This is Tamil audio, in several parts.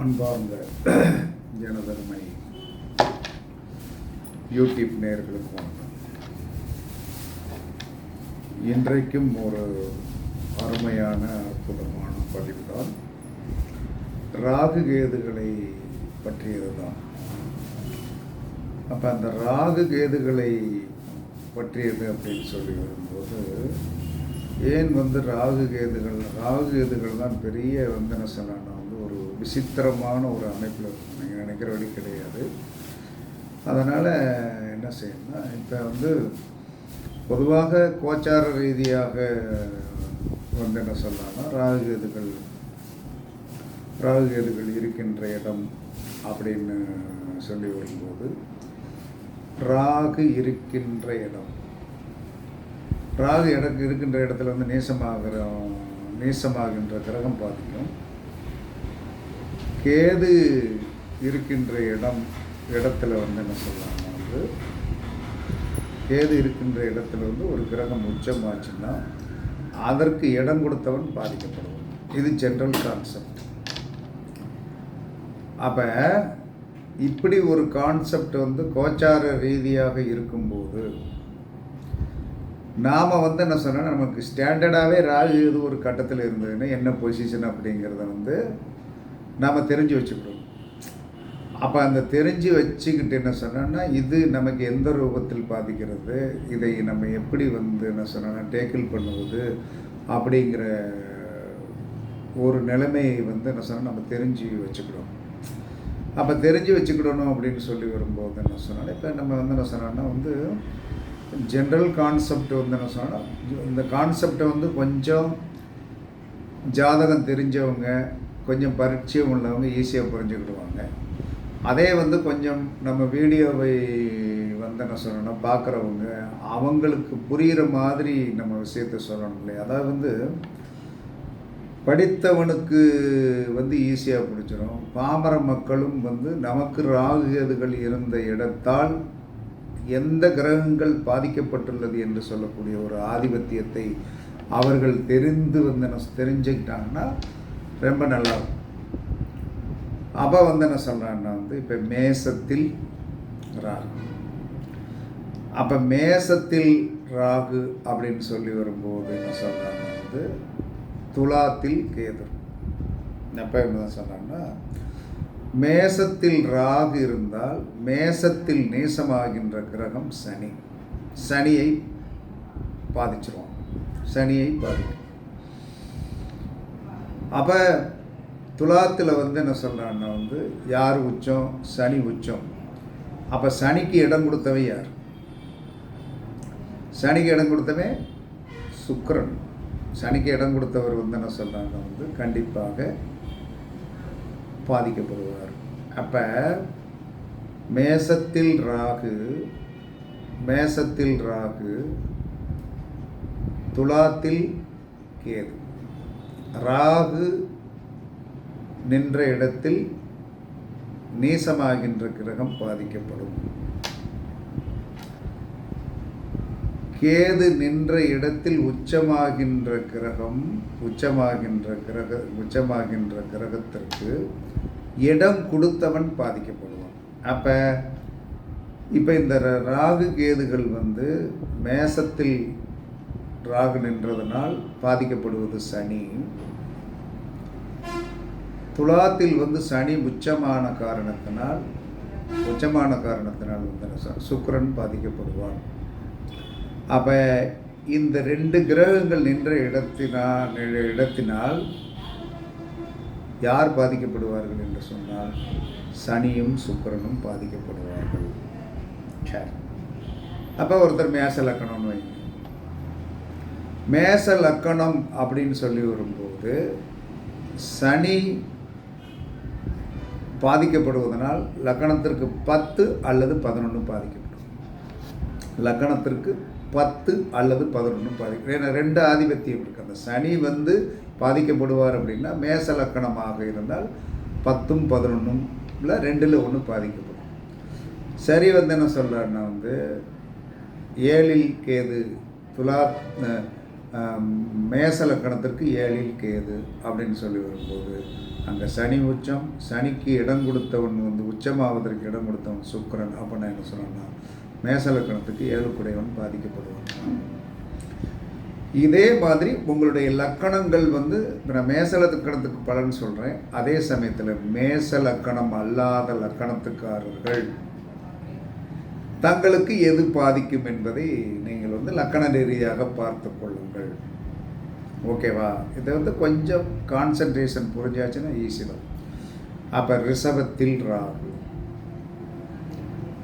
அன்பார்ந்த ஜனதன்மை யூடியூப் நேர்களுக்கு வணக்கம். இன்றைக்கும் ஒரு அருமையான அற்புதமான பதிவு தான் ராகு கேதுகளை பற்றியது தான் அப்போ அந்த ராகு கேதுகளை பற்றியது அப்படின்னு சொல்லி வரும்போது ஏன் வந்து ராகு கேதுகள் ராகு கேதுகள் தான் பெரிய வந்து என்ன விசித்திரமான ஒரு அமைப்பில் இருக்கும் நீங்கள் நினைக்கிற வழி கிடையாது. அதனால் என்ன செய்யணும்னா இப்போ வந்து பொதுவாக கோச்சார ரீதியாக வந்து என்ன சொல்லலாம்னா ராகு கேதுகள் ராகு கேதுகள் இருக்கின்ற இடம் அப்படின்னு சொல்லி வரும்போது ராகு இருக்கின்ற இடம். ராகு எனக்கு இருக்கின்ற இடத்துல வந்து நேசமாகிற நேசமாகின்ற கிரகம் பாதிக்கும். கேது இருக்கின்ற இடம் இடத்துல வந்து என்ன சொல்லலாம்னா வந்து கேது இருக்கின்ற இடத்துல வந்து ஒரு கிரகம் உச்சமாச்சுன்னா அதற்கு இடம் கொடுத்தவன் பாதிக்கப்படுவான். இது ஜென்ரல் கான்செப்ட் அப்போ இப்படி ஒரு கான்செப்ட் வந்து கோச்சார ரீதியாக இருக்கும்போது நாம் வந்து என்ன சொன்னால் நமக்கு ஸ்டாண்டர்டாகவே ராகு இது ஒரு கட்டத்தில் இருந்ததுன்னா என்ன பொசிஷன் அப்படிங்கிறத வந்து நாம் தெரிஞ்சு வச்சுக்கணும் அப்போ அந்த தெரிஞ்சு வச்சுக்கிட்டு என்ன சொன்னோன்னா இது நமக்கு எந்த ரூபத்தில் பாதிக்கிறது? இதை நம்ம எப்படி வந்து என்ன சொன்னோன்னா டேக்கிள் பண்ணுவது? அப்படிங்கிற ஒரு நிலைமையை வந்து என்ன சொன்னால் நம்ம தெரிஞ்சு வச்சுக்கிறோம் அப்போ தெரிஞ்சு வச்சுக்கிடணும் அப்படின்னு சொல்லி வரும்போது என்ன சொன்னால் இப்போ நம்ம வந்து என்ன சொன்னோன்னா வந்து ஜென்ரல் கான்செப்ட் வந்து என்ன சொன்னால் இந்த கான்செப்டை வந்து கொஞ்சம் ஜாதகம் தெரிஞ்சவங்க கொஞ்சம் பரிச்சயம் உள்ளவங்க ஈஸியாக புரிஞ்சுக்கிடுவாங்க. அதே வந்து கொஞ்சம் நம்ம வீடியோவை வந்து என்ன சொல்லணும் பார்க்குறவங்க அவங்களுக்கு புரிகிற மாதிரி நம்ம விஷயத்த சொல்லணும் இல்லையா? அதாவது வந்து படித்தவனுக்கு வந்து ஈஸியாக பிடிச்சிடும் பாமர மக்களும் வந்து நமக்கு ராகுகேதுகள் இருந்த இடத்தால் எந்த கிரகங்கள் பாதிக்கப்பட்டுள்ளது என்று சொல்லக்கூடிய ஒரு ஆதிபத்தியத்தை அவர்கள் தெரிந்து வந்து என்ன தெரிஞ்சுக்கிட்டாங்கன்னா ரொம்ப நல்லா இருக்கும் அப்போ வந்து என்ன சொல்கிறான்னா வந்து இப்போ மேசத்தில் ராகு. அப்போ மேசத்தில் ராகு அப்படின்னு சொல்லி வரும்போது என்ன சொல்கிறாங்க வந்து துலாத்தில் கேது. எப்போ என்ன சொல்கிறாங்கன்னா மேசத்தில் ராகு இருந்தால் மேசத்தில் நேசமாகின்ற கிரகம் சனி. சனியை பாதிச்சிருவோம் சனியை பாதிக்கும். அப்போ துலாத்தில் வந்து என்ன சொல்கிறான்னா வந்து யார் உச்சம்? சனி உச்சம். அப்போ சனிக்கு இடம் கொடுத்தவன் யார்? சனிக்கு இடம் கொடுத்தவன் சுக்கரன். சனிக்கு இடம் கொடுத்தவர் வந்து என்ன சொல்கிறாங்க வந்து கண்டிப்பாக பாதிக்கப்படுவார். அப்போ மேசத்தில் ராகு மேசத்தில் ராகு துலாத்தில் கேது. ராகு நின்ற இடத்தில் நீசமாகின்ற கிரகம் பாதிக்கப்படும். கேது நின்ற இடத்தில் உச்சமாகின்ற கிரகம் உச்சமாகின்ற கிரக உச்சமாகின்ற கிரகத்திற்கு இடம் கொடுத்தவன் பாதிக்கப்படுவான். அப்போ இப்போ இந்த ராகு கேதுகள் வந்து மேசத்தில் ராகு நின்றதனால் பாதிக்கப்படுவது சனி. துலாத்தில் வந்து சனி உச்சமான காரணத்தினால் உச்சமான காரணத்தினால் வந்து சுக்கரன் பாதிக்கப்படுவான். அப்போ இந்த ரெண்டு கிரகங்கள் நின்ற இடத்தினால் இடத்தினால் யார் பாதிக்கப்படுவார்கள் என்று சொன்னால் சனியும் சுக்கரனும் பாதிக்கப்படுவார்கள். சரி. அப்போ ஒருத்தர் மேச லக்கணம்னு வைங்க. மேச லக்கணம் அப்படின்னு சொல்லி வரும்போது சனி பாதிக்கப்படுவதனால் லக்கணத்திற்கு பத்து அல்லது பதினொன்று பாதிக்கப்படும். லக்கணத்திற்கு பத்து அல்லது பதினொன்று பாதிக்கும் ஏன்னா ரெண்டு ஆதிபத்தியம் இருக்குது அந்த சனி வந்து பாதிக்கப்படுவார் அப்படின்னா மேச லக்கணமாக இருந்தால் பத்தும் பதினொன்றும் இல்லை ரெண்டில் ஒன்று பாதிக்கப்படும். சரி வந்து என்ன சொல்கிறாருன்னா வந்து ஏழில் கேது துலா மேசலக்கணத்திற்கு ஏழில் கேது அப்படின்னு சொல்லி வரும்போது அங்கே சனி உச்சம் சனிக்கு இடம் கொடுத்தவன் வந்து உச்சமாவதற்கு இடம் கொடுத்தவன் சுக்கிரன் அப்படின்னு என்ன சொன்னா மேசலக்கணத்துக்கு ஏழுக்குடையவன் பாதிக்கப்படுவான். இதே மாதிரி உங்களுடைய லக்கணங்கள் வந்து இப்போ நான் மேச லக்கணத்துக்கு பலன் சொல்கிறேன் அதே சமயத்தில் மேச லக்கணம் அல்லாத லக்கணத்துக்காரர்கள் தங்களுக்கு எது பாதிக்கும் என்பதை நீங்கள் வந்து லக்கண ரீதியாக பார்த்து கொள்ளுங்கள். ஓகேவா? இதை வந்து கொஞ்சம் கான்சன்ட்ரேஷன் புரிஞ்சாச்சுன்னா ஈஸி தான். அப்போ ரிஷபத்தில் ராகு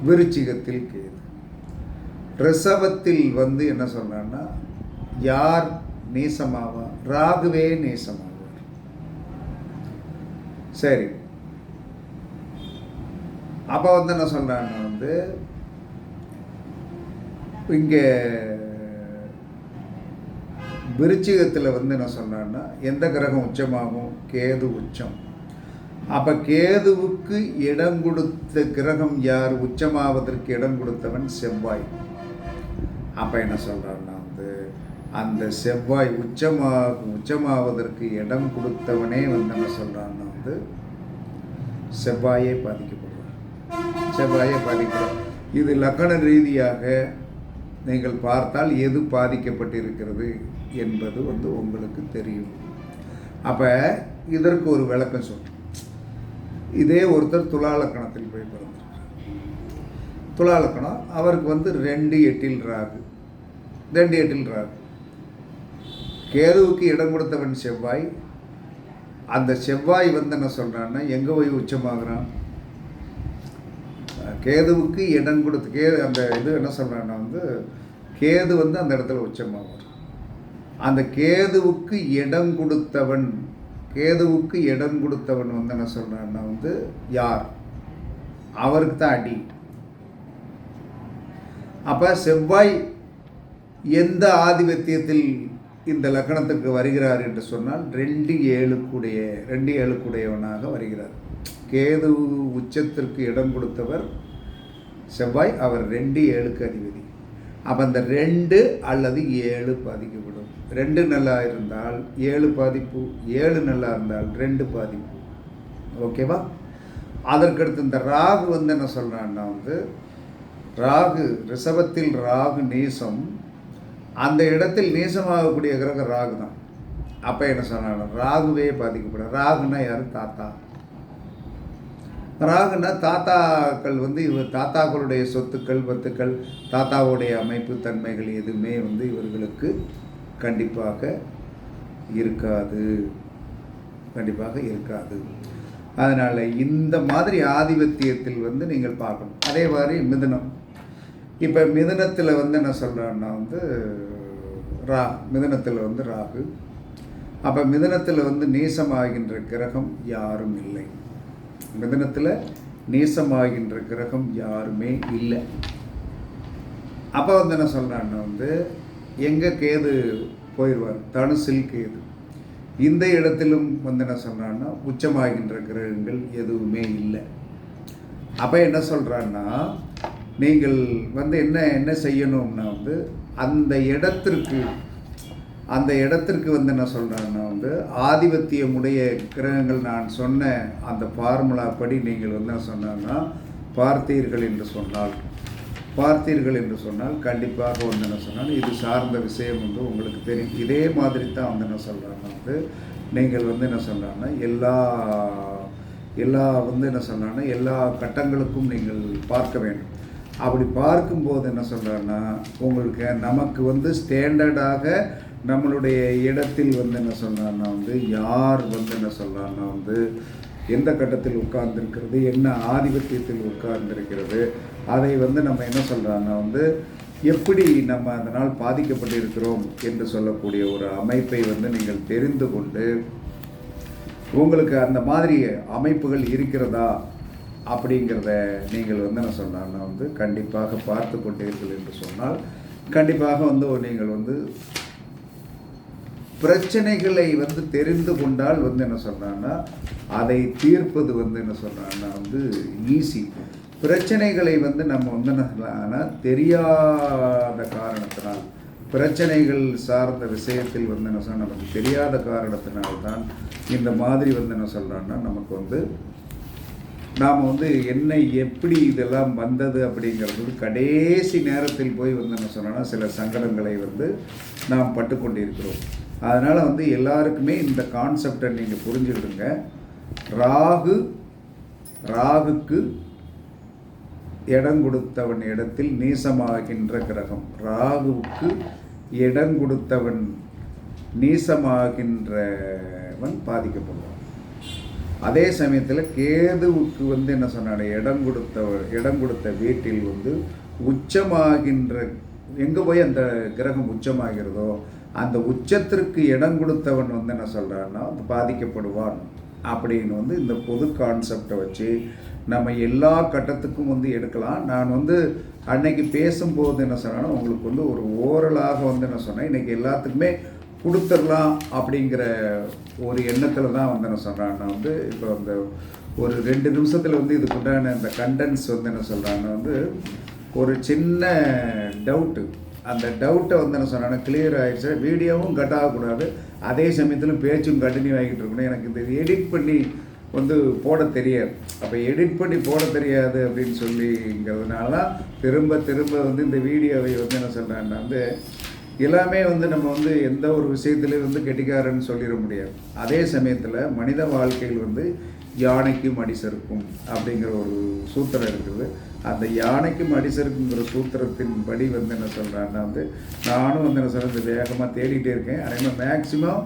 விருச்சிகத்தில் கேது. ரிஷபத்தில் வந்து என்ன சொல்றான்னா யார் நேசமாவா ராகுவே நேசமாவார். சரி. அப்போ வந்து என்ன சொல்றாங்கன்னா வந்து இங்கே விருச்சிகத்தில் வந்து என்ன சொன்னான்னா எந்த கிரகம் உச்சமாகும்? கேது உச்சம். அப்போ கேதுவுக்கு இடம் கொடுத்த கிரகம் யார்? உச்சமாவதற்கு இடம் கொடுத்தவன் செவ்வாய். அப்போ என்ன சொல்கிறான்னா வந்து அந்த செவ்வாய் உச்சமாக உச்சமாவதற்கு இடம் கொடுத்தவனே வந்து என்ன சொல்கிறான்னா வந்து செவ்வாயே பாதிக்கப்படுவார். செவ்வாயே பாதிக்கிறான் இது லக்கண ரீதியாக நீங்கள் பார்த்தால் எது பாதிக்கப்பட்டிருக்கிறது என்பது வந்து உங்களுக்கு தெரியும். அப்போ இதற்கு ஒரு விளக்கம் சொல் இதே ஒருத்தர் துலாலக்கணத்தில் போய் பிறந்திருக்கார் துலாலக்கணம் அவருக்கு வந்து ரெண்டு எட்டில் ராகு ரெண்டு எட்டில் ராகு கேதுவுக்கு இடம் கொடுத்தவன் செவ்வாய். அந்த செவ்வாய் வந்து என்ன சொல்கிறான்னா எங்கே போய் உச்சமாகறான்? கேதுவுக்கு இடம் கொடுத்து கே அந்த இது என்ன சொல்கிறான்னா வந்து கேது வந்து அந்த இடத்துல உச்சமாகும் அந்த கேதுவுக்கு இடம் கொடுத்தவன் கேதுவுக்கு இடம் கொடுத்தவன் வந்து என்ன சொல்கிறான்னா வந்து யார்? அவருக்கு தான் அடி. அப்போ செவ்வாய் எந்த ஆதிபத்தியத்தில் இந்த லக்கணத்துக்கு வருகிறார் என்று சொன்னால் ரெண்டு ஏழுக்குடைய ரெண்டு ஏழுக்குடையவனாக வருகிறார். கேது உச்சத்திற்கு இடம் கொடுத்தவர் செவ்வாய் அவர் ரெண்டு ஏழுக்கு அதிபதி. அப்போ அந்த ரெண்டு அல்லது ஏழு பாதிக்கப்படும். ரெண்டு நல்லா இருந்தால் ஏழு பாதிப்பு ஏழு நல்லா இருந்தால் ரெண்டு பாதிப்பு. ஓகேவா அதற்கடுத்து இந்த ராகு வந்து என்ன சொல்கிறான்னா வந்து ராகு ரிஷபத்தில் ராகு நீசம் அந்த இடத்தில் நீசமாகக்கூடிய கிரகம் ராகு தான் அப்போ என்ன சொன்னாங்க ராகுவே பாதிக்கப்படும். ராகுன்னா யார்? தாத்தா. ராகுனா தாத்தாக்கள் வந்து இவர் தாத்தாக்களுடைய சொத்துக்கள் பத்துக்கள் தாத்தாவுடைய அமைப்பு தன்மைகள் எதுவுமே வந்து இவர்களுக்கு கண்டிப்பாக இருக்காது. கண்டிப்பாக இருக்காது. அதனால் இந்த மாதிரி ஆதிபத்தியத்தில் வந்து நீங்கள் பார்க்கணும். அதே மாதிரி மிதுனம். இப்போ மிதனத்தில் வந்து என்ன சொல்கிறேன்னா வந்து ரா மிதனத்தில் வந்து ராகு. அப்போ மிதனத்தில் வந்து நீசமாகின்ற கிரகம் யாரும் இல்லை. மிதனத்தில் நேசமாகின்ற கிரகம் யாருமே இல்லை. அப்போ வந்து என்ன சொல்கிறான்னா வந்து எங்கே கேது போயிடுவார் தனுசில் கேது. இந்த இடத்திலும் வந்து என்ன சொல்கிறான்னா உச்சமாகின்ற கிரகங்கள் எதுவுமே இல்லை. அப்போ என்ன சொல்கிறான்னா நீங்கள் வந்து என்ன என்ன செய்யணும்னா வந்து அந்த இடத்திற்கு அந்த இடத்திற்கு வந்து என்ன சொல்கிறேன்னா வந்து ஆதிபத்தியமுடைய கிரகங்கள் நான் சொன்ன அந்த ஃபார்முலா படி நீங்கள் வந்து என்ன சொன்னாங்கன்னா பார்த்தீர்கள் என்று சொன்னால் பார்த்தீர்கள் என்று சொன்னால் கண்டிப்பாக வந்து என்ன சொன்னால் இது சார்ந்த விஷயம் வந்து உங்களுக்கு தெரியும். இதே மாதிரி தான் வந்து என்ன சொல்கிறாங்கன்னா வந்து நீங்கள் வந்து என்ன சொல்கிறாங்கன்னா எல்லா எல்லா வந்து என்ன சொல்கிறாங்கன்னா எல்லா கட்டங்களுக்கும் நீங்கள் பார்க்க வேண்டும். அப்படி பார்க்கும்போது என்ன சொல்கிறாங்கன்னா உங்களுக்கு நமக்கு வந்து ஸ்டாண்டர்டாக நம்மளுடைய இடத்தில் வந்து என்ன சொல்கிறான்னா வந்து யார் வந்து என்ன சொல்கிறான்னா வந்து எந்த கட்டத்தில் உட்கார்ந்துருக்கிறது என்ன ஆதிபத்தியத்தில் உட்கார்ந்திருக்கிறது அதை வந்து நம்ம என்ன சொல்கிறான்னா வந்து எப்படி நம்ம அதனால் பாதிக்கப்பட்டிருக்கிறோம் என்று சொல்லக்கூடிய ஒரு அமைப்பை வந்து நீங்கள் தெரிந்து கொண்டு உங்களுக்கு அந்த மாதிரி அமைப்புகள் இருக்கிறதா அப்படிங்கிறத நீங்கள் வந்து என்ன சொன்னாங்கன்னா வந்து கண்டிப்பாக பார்த்து கொண்டீர்கள் என்று சொன்னால் கண்டிப்பாக வந்து நீங்கள் வந்து பிரச்சனைகளை வந்து தெரிந்து கொண்டால் வந்து என்ன சொல்கிறான்னா அதை தீர்ப்பது வந்து என்ன சொல்கிறான்னா வந்து ஈஸி பிரச்சனைகளை வந்து நம்ம வந்து என்ன சொல்லலாம்னா தெரியாத காரணத்தினால் பிரச்சனைகள் சார்ந்த விஷயத்தில் வந்து என்ன சொன்னால் நமக்கு தெரியாத காரணத்தினால்தான் இந்த மாதிரி வந்து என்ன சொல்கிறான்னா நமக்கு வந்து நாம் வந்து என்ன எப்படி இதெல்லாம் வந்தது அப்படிங்கிறது கடைசி நேரத்தில் போய் வந்து என்ன சொன்னோன்னா சில சங்கடங்களை வந்து நாம் பட்டுக்கொண்டிருக்கிறோம். அதனால் வந்து எல்லாருக்குமே இந்த கான்செப்டை நீங்கள் புரிஞ்சுக்கிடுங்க. ராகு ராகுக்கு இடம் கொடுத்தவன் இடத்தில் நீசமாகின்ற கிரகம். ராகுவுக்கு இடம் கொடுத்தவன் நீசமாகின்றவன் பாதிக்கப்படுவான். அதே சமயத்தில் கேதுவுக்கு வந்து என்ன சொன்னாங்க இடம் கொடுத்த இடம் கொடுத்த வீட்டில் வந்து உச்சமாகின்ற எங்கே போய் அந்த கிரகம் உச்சமாகிறதோ அந்த உச்சத்திற்கு இடம் கொடுத்தவன் வந்து என்ன சொல்கிறான்னா பாதிக்கப்படுவான் அப்படின்னு வந்து இந்த பொது கான்செப்டை வச்சு நம்ம எல்லா கட்டத்துக்கும் வந்து எடுக்கலாம். நான் வந்து அன்னைக்கு பேசும்போது என்ன சொன்னேன்னா உங்களுக்கு வந்து ஒரு ஓரலாக வந்து என்ன சொன்னேன் இன்றைக்கி எல்லாத்துக்குமே கொடுத்துடலாம் அப்படிங்கிற ஒரு எண்ணத்தில் தான் வந்து என்ன சொல்கிறான்னா வந்து இப்போ அந்த ஒரு ரெண்டு நிமிஷத்தில் வந்து இதுக்குண்டான இந்த கண்டென்ஸ் வந்து என்ன சொல்கிறாங்கன்னா வந்து ஒரு சின்ன டவுட்டு அந்த டவுட்டை வந்து என்ன சொன்னாங்கன்னா கிளியர் ஆகிடுச்சு வீடியோவும் கட் ஆகக்கூடாது. அதே சமயத்தில் பேச்சும் கண்டினியூ ஆகிட்டு இருக்கணும். எனக்கு இந்த எடிட் பண்ணி வந்து போட தெரியாது. அப்போ எடிட் பண்ணி போட தெரியாது அப்படின்னு சொல்லிங்கிறதுனால திரும்ப திரும்ப வந்து இந்த வீடியோவை வந்து என்ன சொல்கிறேன்னா வந்து எல்லாமே வந்து நம்ம வந்து எந்த ஒரு விஷயத்துலையும் வந்து கெட்டிக்காரன்னு சொல்லிட முடியாது. அதே சமயத்தில் மனித வாழ்க்கையில் வந்து யானைக்கும் அடி சறுக்கும் அப்படிங்கிற ஒரு சூத்திரம் இருக்குது. அந்த யானைக்கும் அடிசருக்குங்கிற சூத்திரத்தின் படி வந்து என்ன சொல்கிறான்னா வந்து நானும் வந்து என்ன சொல்கிறது வேகமாக தேடிகிட்டே இருக்கேன். அதே மாதிரி மேக்சிமம்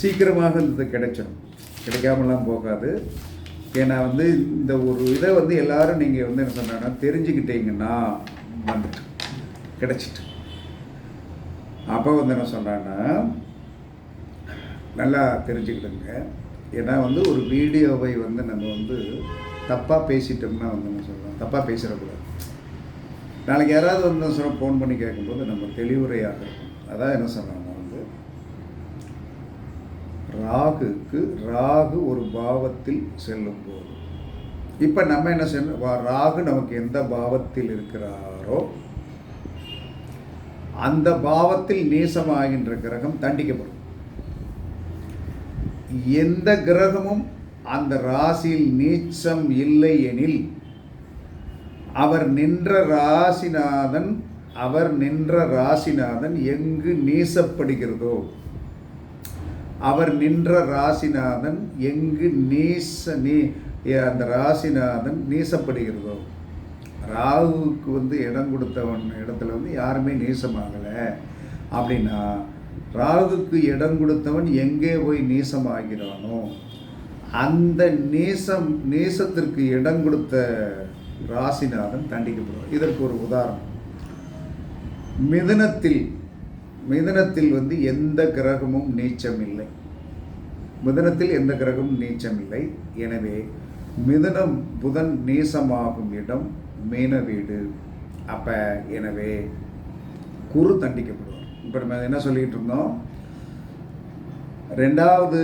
சீக்கிரமாக இது கிடைச்சிடும் கிடைக்காமலாம் போகாது. ஏன்னா வந்து இந்த ஒரு இதை வந்து எல்லாரும் நீங்கள் வந்து என்ன சொன்னா தெரிஞ்சுக்கிட்டீங்கன்னா வந்துட்டு கிடைச்சிட்டு. அப்போ வந்து என்ன சொன்னான்னா நல்லா தெரிஞ்சுக்கிடுங்க. ஏன்னா வந்து ஒரு வீடியோவை வந்து நம்ம வந்து தப்பாக பேசிட்டோம்னா வந்து என்ன சொல்கிறோம் தப்பாக பேசிடக்கூடாது. நாளைக்கு யாராவது வந்து சொல்ல ஃபோன் பண்ணி கேட்கும்போது நம்ம தெளிவுரையாக இருக்கும் அதான் என்ன சொன்னாங்க வந்து ராகுக்கு ராகு ஒரு பாவத்தில் செல்லும் போது இப்போ நம்ம என்ன செய்யணும்? ராகு நமக்கு எந்த பாவத்தில் இருக்கிறாரோ அந்த பாவத்தில் நீசமாகின்ற கிரகம் தண்டிக்கப்படும். எந்த கிரகமும் அந்த ராசியில் நீச்சம் இல்லை எனில் அவர் நின்ற ராசிநாதன் அவர் நின்ற ராசிநாதன் எங்கு நீசப்படுகிறதோ? அவர் நின்ற ராசிநாதன் எங்கு நீச நீ அந்த ராசிநாதன் நீசப்படுகிறதோ? ராகுவுக்கு வந்து இடம் கொடுத்தவன் இடத்துல வந்து யாருமே நேசமாகலை. அப்படின்னா ராகுக்கு இடம் கொடுத்தவன் எங்கே போய் நேசமாகிறானோ? அந்த நீசம் நீசத்திற்கு இடம் கொடுத்த ராசிநாதன் தண்டிக்கப்படுவார். இதற்கு ஒரு உதாரணம். மிதுனத்தில் மிதுனத்தில் வந்து எந்த கிரகமும் நீச்சம் இல்லை மிதனத்தில் எந்த கிரகமும் நீச்சம் இல்லை எனவே மிதுனம் புதன் நீசமாகும் இடம் மீன வீடு. அப்போ எனவே குரு தண்டிக்கப்படுவார். இப்போ நம்ம என்ன சொல்லிக்கிட்டு இருந்தோம்? ரெண்டாவது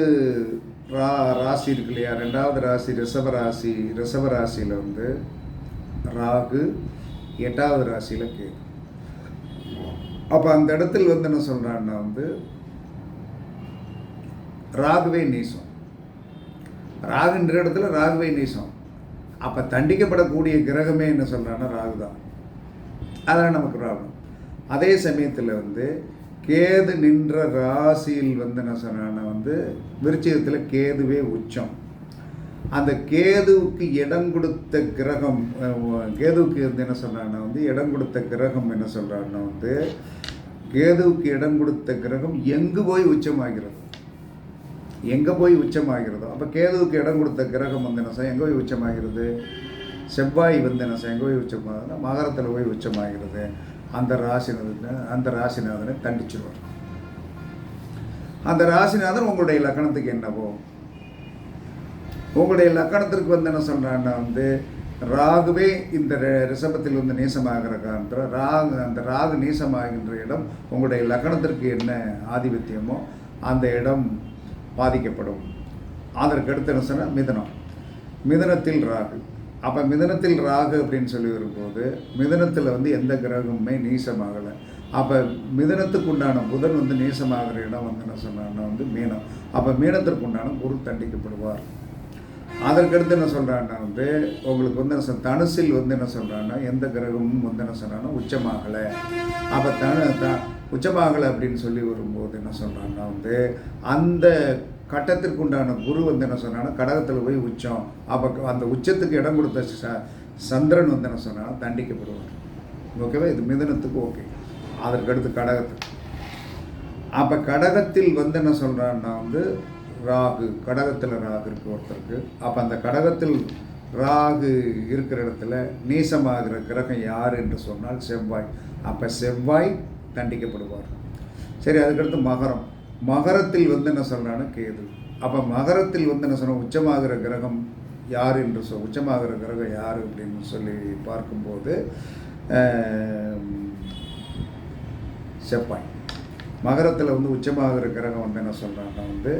ரா ராசி இருக்கு இல்லையா? ரெண்டாவது ராசி ரிஷப ராசி ரிஷப ராசியில் வந்து ராகு எட்டாவது ராசியில் கேது. அப்போ அந்த இடத்தில் வந்து என்ன சொல்கிறான்னா வந்து ராகுவே நீசம். ராகுன்ற இடத்துல ராகுவே நீசம். அப்போ தண்டிக்கப்படக்கூடிய கிரகமே என்ன சொல்கிறான்னா ராகு தான் அதான் நமக்கு ப்ராப்ளம். அதே சமயத்தில் வந்து கேது நின்ற ராசியில் வந்து என்ன சொன்னான்னா வந்து விருச்சிகத்தில் கேதுவே உச்சம். அந்த கேதுவுக்கு இடம் கொடுத்த கிரகம் கேதுவுக்கு வந்து என்ன சொல்கிறான்னா வந்து இடம் கொடுத்த கிரகம் என்ன சொல்கிறான்னா வந்து கேதுவுக்கு இடம் கொடுத்த கிரகம் எங்கு போய் உச்சமாகிறது? எங்கே போய் உச்சமாகிறதோ? அப்போ கேதுவுக்கு இடம் கொடுத்த கிரகம் வந்து என்ன செய்யும்? எங்கே போய் உச்சமாகிறது? செவ்வாய் வந்து என்ன செய்யும்? எங்கே போய் உச்சமாகுதுன்னா மகரத்தில் போய் உச்சமாகிறது. அந்த ராசிநாதனை அந்த ராசிநாதனை தண்டிச்சிருவார். அந்த ராசிநாதன் உங்களுடைய லக்கணத்துக்கு என்னவோ உங்களுடைய லக்கணத்திற்கு வந்து என்ன சொல்கிறான்னா வந்து ராகுவே இந்த ரிஷபத்தில் வந்து நீசமாகிற காரணத்தில் ராகு அந்த ராகு நீசமாகின்ற இடம் உங்களுடைய லக்கணத்திற்கு என்ன ஆதிபத்தியமோ அந்த இடம் பாதிக்கப்படும். அதற்கு அடுத்து என்ன சொன்னால் மிதனம். மிதனத்தில் ராகு. அப்போ மிதனத்தில் ராகு அப்படின்னு சொல்லி வரும்போது மிதனத்தில் வந்து எந்த கிரகமுமே நீசமாகலை. அப்போ மிதனத்துக்கு உண்டான புதன் வந்து நீசமாகிற இடம் வந்து என்ன சொன்னான்னா வந்து மீனம். அப்போ மீனத்திற்கு உண்டான குரு தண்டிக்கப்படுவார். அதற்கடுத்து என்ன சொல்கிறான்னா வந்து உங்களுக்கு வந்து என்ன சொல் தனுசில் வந்து என்ன சொல்கிறான்னா எந்த கிரகமும் வந்து என்ன சொல்கிறான்னா உச்சமாகலை. அப்போ தனு த உச்சமாகலை அப்படின்னு சொல்லி வரும்போது என்ன சொல்கிறான்னா வந்து அந்த கட்டத்திற்கு உண்டான குரு வந்து என்ன சொன்னான்னா கடகத்தில் போய் உச்சம். அப்போ அந்த உச்சத்துக்கு இடம் கொடுத்த ச- சந்திரன் வந்து என்ன சொன்னான்னா தண்டிக்கப்படுவார். ஓகேவா? இது மிதனத்துக்கு ஓகே. அதற்கடுத்து கடகத்துக்கு. அப்போ கடகத்தில் வந்து என்ன சொல்கிறான்னா வந்து ராகு கடகத்தில் ராகு இருக்கு ஒருத்தருக்கு. அப்போ அந்த கடகத்தில் ராகு இருக்கிற இடத்துல நீசமாகிற கிரகம் யார் என்று சொன்னால் செவ்வாய். அப்போ செவ்வாய் தண்டிக்கப்படுவார். சரி அதுக்கடுத்து மகரம். மகரத்தில் வந்து என்ன சொல்கிறான்னு கேது. அப்போ மகரத்தில் வந்து என்ன சொன்னால் உச்சமாகிற கிரகம் யார் என்று சொல் உச்சமாகிற கிரகம் யார் அப்படின்னு சொல்லி பார்க்கும்போது செவ்வாய். மகரத்தில் வந்து உச்சமாகிற கிரகம் வந்து என்ன சொல்கிறாங்கன்னா வந்து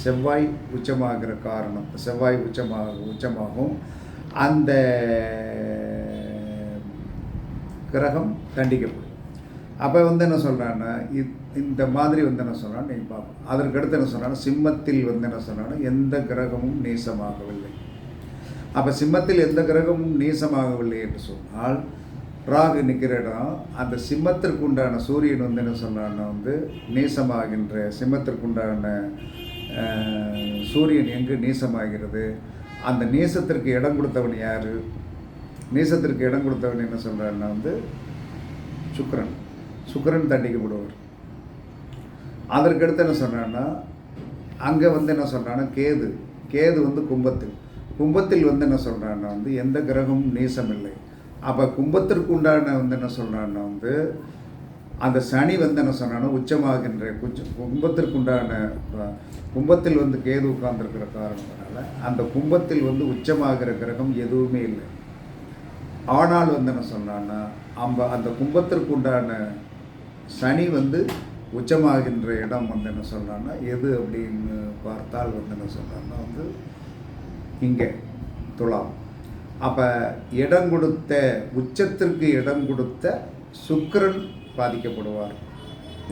செவ்வாய் உச்சமாகிற காரணம் செவ்வாய் உச்சமாக உச்சமாகும். அந்த கிரகம் கண்டிக்கப்படும் அப்போ வந்து என்ன சொல்கிறான்னா இந்த மாதிரி வந்து என்ன சொல்கிறான் நீ பார்ப்போம் அதற்கடுத்து என்ன சொல்கிறான்னா சிம்மத்தில் வந்து என்ன சொல்கிறான்னா எந்த கிரகமும் நீசமாகவில்லை. அப்போ சிம்மத்தில் எந்த கிரகமும் நீசமாகவில்லை என்று சொன்னால் ராகு நிற்கிற இடம் அந்த சிம்மத்திற்குண்டான சூரியன் வந்து என்ன சொல்கிறான்னா வந்து நீசமாகின்ற சிம்மத்திற்கு உண்டான சூரியன் எங்கு நேசமாகிறது? அந்த நீசத்திற்கு இடம் கொடுத்தவன் யார்? நேசத்திற்கு இடம் கொடுத்தவன் என்ன சொல்கிறான்னா வந்து சுக்கிரன். சுக்கிரன் தண்டிக்கப்படுவார். அதற்கடுத்து என்ன சொல்கிறான்னா அங்கே வந்து என்ன சொல்கிறான்னா கேது. கேது வந்து கும்பத்தில். கும்பத்தில் வந்து என்ன சொல்கிறான்னா வந்து எந்த கிரகமும் நீசம் இல்லை அப்போ கும்பத்திற்கு உண்டான வந்து என்ன சொல்கிறான்னா வந்து அந்த சனி வந்து என்ன சொன்னான்னா உச்சமாகின்ற குச்ச கும்பத்திற்கு உண்டான கும்பத்தில் வந்து கேது உட்கார்ந்துருக்கிற காரணத்தினால அந்த கும்பத்தில் வந்து உச்சமாகிற கிரகம் எதுவுமே இல்லை. ஆனால் வந்து என்ன சொன்னான்னா அம்ப அந்த கும்பத்திற்கு உண்டான சனி வந்து உச்சமாகின்ற இடம் வந்து என்ன சொன்னான்னா எது அப்படின்னு பார்த்தால் வந்து என்ன சொன்னான்னா வந்து இங்கே துலாம். அப்போ இடம் கொடுத்த உச்சத்திற்கு இடம் கொடுத்த சுக்கரன் பாதிக்கப்படுவார்.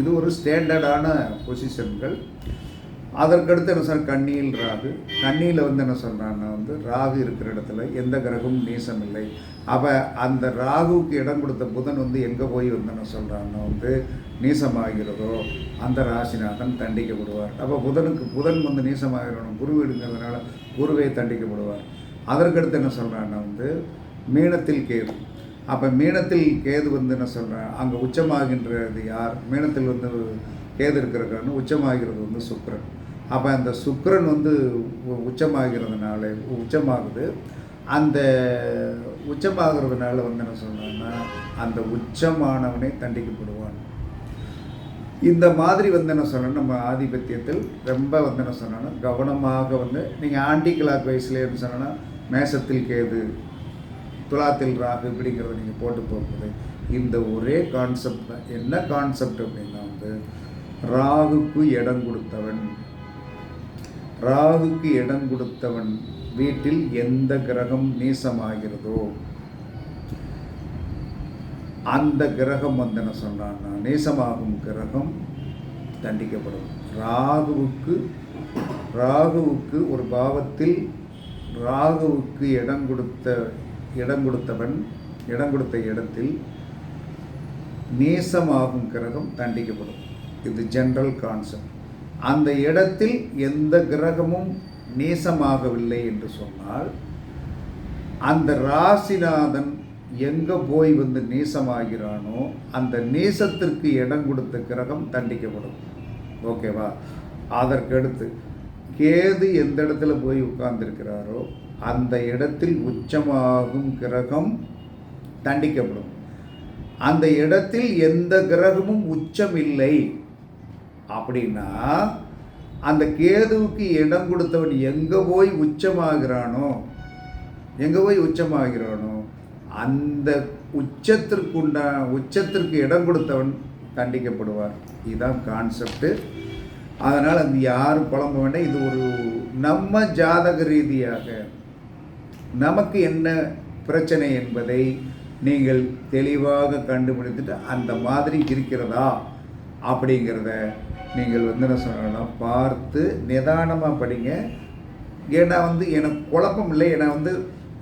இது ஒரு ஸ்டாண்டர்டான பொசிஷன்கள் அதற்கடுத்து என்ன சொல் கண்ணியில் ராகு. கண்ணியில் வந்து என்ன சொல்கிறான்னா வந்து ராகு இருக்கிற இடத்துல எந்த கிரகமும் நீசம் இல்லை அப்போ அந்த ராகுவுக்கு இடம் கொடுத்த புதன் வந்து எங்கே போய் வந்து என்ன சொல்கிறான்னா வந்து நீசமாகிறதோ அந்த ராசிநாதன் தண்டிக்கப்படுவார். அப்போ புதனுக்கு புதன் வந்து நீசமாகிறணும் குரு வீடுங்கிறதுனால குருவை தண்டிக்கப்படுவார். அதற்கடுத்து என்ன சொல்கிறான்னா வந்து மீனத்தில் கேது. அப்போ மீனத்தில் கேது வந்து என்ன சொல்கிறேன் அங்கே உச்சமாகின்றது யார்? மீனத்தில் வந்து கேது இருக்கிற காரணம் உச்சமாகிறது வந்து சுக்கரன் அப்போ அந்த சுக்கரன் வந்து உச்சமாகிறதுனால உச்சமாகுது. அந்த உச்சமாகிறதுனால வந்து என்ன சொல்கிறேன்னா அந்த உச்சமானவனே தண்டிக்கப்படுவான். இந்த மாதிரி வந்து என்ன சொன்னோன்னா நம்ம ஆதிபத்தியத்தில் ரொம்ப வந்து என்ன சொன்னோன்னா கவனமாக வந்து நீங்கள் ஆன்டி கிளாக் வயசுலேருந்து சொன்னோன்னா மேசத்தில் கேது. துலாத்தில் ராகு இப்படிங்கிறத நீங்கள் போட்டு போகும்போது இந்த ஒரே கான்செப்ட் தான். என்ன கான்செப்ட் அப்படின்னா வந்து ராகுக்கு இடம் கொடுத்தவன் ராகுக்கு இடம் கொடுத்தவன் வீட்டில் எந்த கிரகம் நீசமாகிறதோ அந்த கிரகம் வந்து என்ன சொன்னான்னா நேசமாகும் கிரகம் தண்டிக்கப்படும். ராகுவுக்கு ராகுவுக்கு ஒரு பாவத்தில் ராகுவுக்கு இடம் கொடுத்த இடம் கொடுத்தவன் இடம் கொடுத்த இடத்தில் நேசமாகும் கிரகம் தண்டிக்கப்படும். இது ஜென்ரல் கான்செப்ட் அந்த இடத்தில் எந்த கிரகமும் நேசமாகவில்லை என்று சொன்னால் அந்த ராசிநாதன் எங்கே போய் வந்து நேசமாகிறானோ அந்த நேசத்திற்கு இடம் கொடுத்த கிரகம் தண்டிக்கப்படும். ஓகேவா? அதற்கடுத்து கேது எந்த இடத்துல போய் உட்கார்ந்துருக்கிறாரோ அந்த இடத்தில் உச்சமாகும் கிரகம் தண்டிக்கப்படும். அந்த இடத்தில் எந்த கிரகமும் உச்சம் இல்லை அப்படின்னா அந்த கேதுவுக்கு இடம் கொடுத்தவன் எங்கே போய் உச்சமாகிறானோ எங்கே போய் உச்சமாகிறானோ அந்த உச்சத்திற்குண்டா உச்சத்திற்கு இடம் கொடுத்தவன் தண்டிக்கப்படுவார். இதுதான் கான்செப்ட்டு அதனால் அந்த யாரும் குழம்ப வேண்டாம். இது ஒரு நம்ம ஜாதக ரீதியாக நமக்கு என்ன பிரச்சனை என்பதை நீங்கள் தெளிவாக கண்டுபிடித்துட்டு அந்த மாதிரி இருக்கிறதா அப்படிங்கிறத நீங்கள் வந்து என்ன சொல்லணும்னா பார்த்து நிதானமாக படிங்க. ஏன்னா வந்து எனக்கு குழப்பம் இல்லை. ஏன்னா வந்து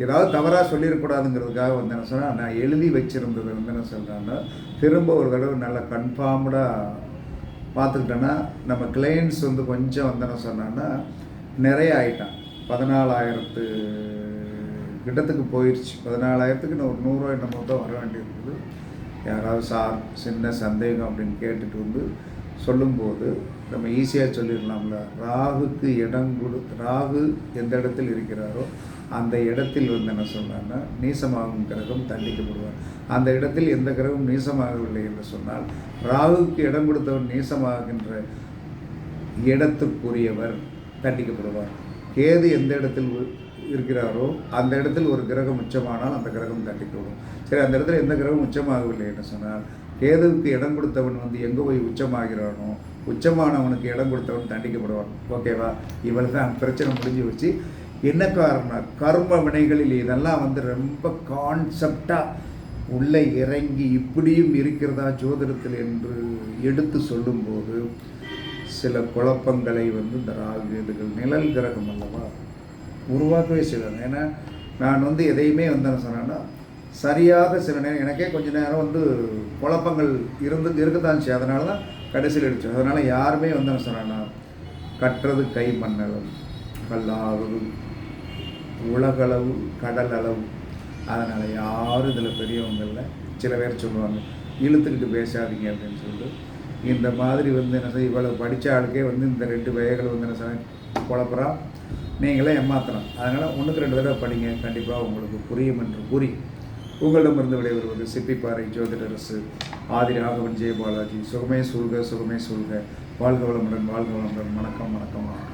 ஏதாவது தவறாக சொல்லிடக்கூடாதுங்கிறதுக்காக வந்து என்ன சொன்னால் நான் எழுதி வச்சுருந்தது வந்து என்ன சொல்கிறேன்னா திரும்ப ஒரு தடவை நல்லா கன்ஃபார்ம்டாக பார்த்துக்கிட்டோன்னா நம்ம கிளைண்ட்ஸ் வந்து கொஞ்சம் வந்தோன்னு என்ன சொன்னான்னா நிறைய ஆயிட்டான். பதினாலாயிரத்து கிட்டத்துக்கு போயிடுச்சு பதினாலாயிரத்துக்கு இன்னும் ஒரு நூறுரூவா என்னமோ தான் வர வேண்டியிருக்குது யாராவது சார் சின்ன சந்தேகம் அப்படின்னு கேட்டுட்டு வந்து சொல்லும்போது நம்ம ஈஸியாக சொல்லிடலாம்ல. ராகுக்கு இடம் கொடு ராகு எந்த இடத்தில் இருக்கிறாரோ அந்த இடத்தில் வந்து என்ன சொன்னான்னா நீசமாகும் கிரகம் தண்டிக்கப்படுவார். அந்த இடத்தில் எந்த கிரகம் நீசமாகவில்லை என்று சொன்னால் ராகுக்கு இடம் கொடுத்தவன் நீசமாகின்ற இடத்துக்குரியவர் தண்டிக்கப்படுவார். கேது எந்த இடத்தில் இருக்கிறாரோ அந்த இடத்தில் ஒரு கிரகம் உச்சமானால் அந்த கிரகம் தண்டிக்கப்படும். சரி அந்த இடத்துல எந்த கிரகம் உச்சமாகவில்லை என்று சொன்னால் கேதுவுக்கு இடம் கொடுத்தவன் வந்து எங்கே போய் உச்சமாகிறானோ உச்சமானவனுக்கு இடம் கொடுத்தவன் தண்டிக்கப்படுவான். ஓகேவா? இவ்வளவு தான் பிரச்சனை முடிஞ்சு வச்சு என்ன காரணம் கர்ம வினைகளில் இதெல்லாம் வந்து ரொம்ப கான்செப்டாக உள்ளே இறங்கி இப்படியும் இருக்கிறதா ஜோதிடத்தில் என்று எடுத்து சொல்லும்போது சில குழப்பங்களை வந்து இந்த ராகு இதுகள் நிழல் கிரகம் அல்லவா உருவாக்கவே செய்வாங்க ஏன்னா நான் வந்து எதையுமே வந்து என்ன சொன்னேன்னா சரியாக சில நேரம் எனக்கே கொஞ்சம் நேரம் வந்து குழப்பங்கள் இருந்து இருக்கத்தான் செய்யும். அதனால தான் கடைசியில் எடுத்து அதனால் யாருமே வந்து என்ன சொன்னேன்னா கட்டுறது கை மன்னலும் கல்லாவது உலகளவு கடல் அளவு அதனால் யாரும் இதில் பெரியவங்க இல்லை. சில பேர் சொல்லுவாங்க இழுத்துக்கிட்டு பேசாதீங்க அப்படின்னு சொல்லிட்டு. இந்த மாதிரி வந்து என்ன செய்ய இவ்வளவு படித்த ஆளுக்கே வந்து இந்த ரெண்டு வகைகள் வந்து என்ன செய்ய குழப்பறா. நீங்களே ஏமாத்தலாம் அதனால் ஒன்றுக்கு ரெண்டு தடவை படிங்க. கண்டிப்பாக உங்களுக்கு புரியும் என்று கூறி உங்களிடமிருந்து விடைபெறுவது சிப்பிப்பாறை ஜோதிடரசு ஆதி ராகவன் ஜெயபாலாஜி. சுகமே சூழ்க சுகமே சூழ்க. வாழ்க வளமுடன் வாழ்க வளமுடன். வணக்கம் வணக்கம் வணக்கம்.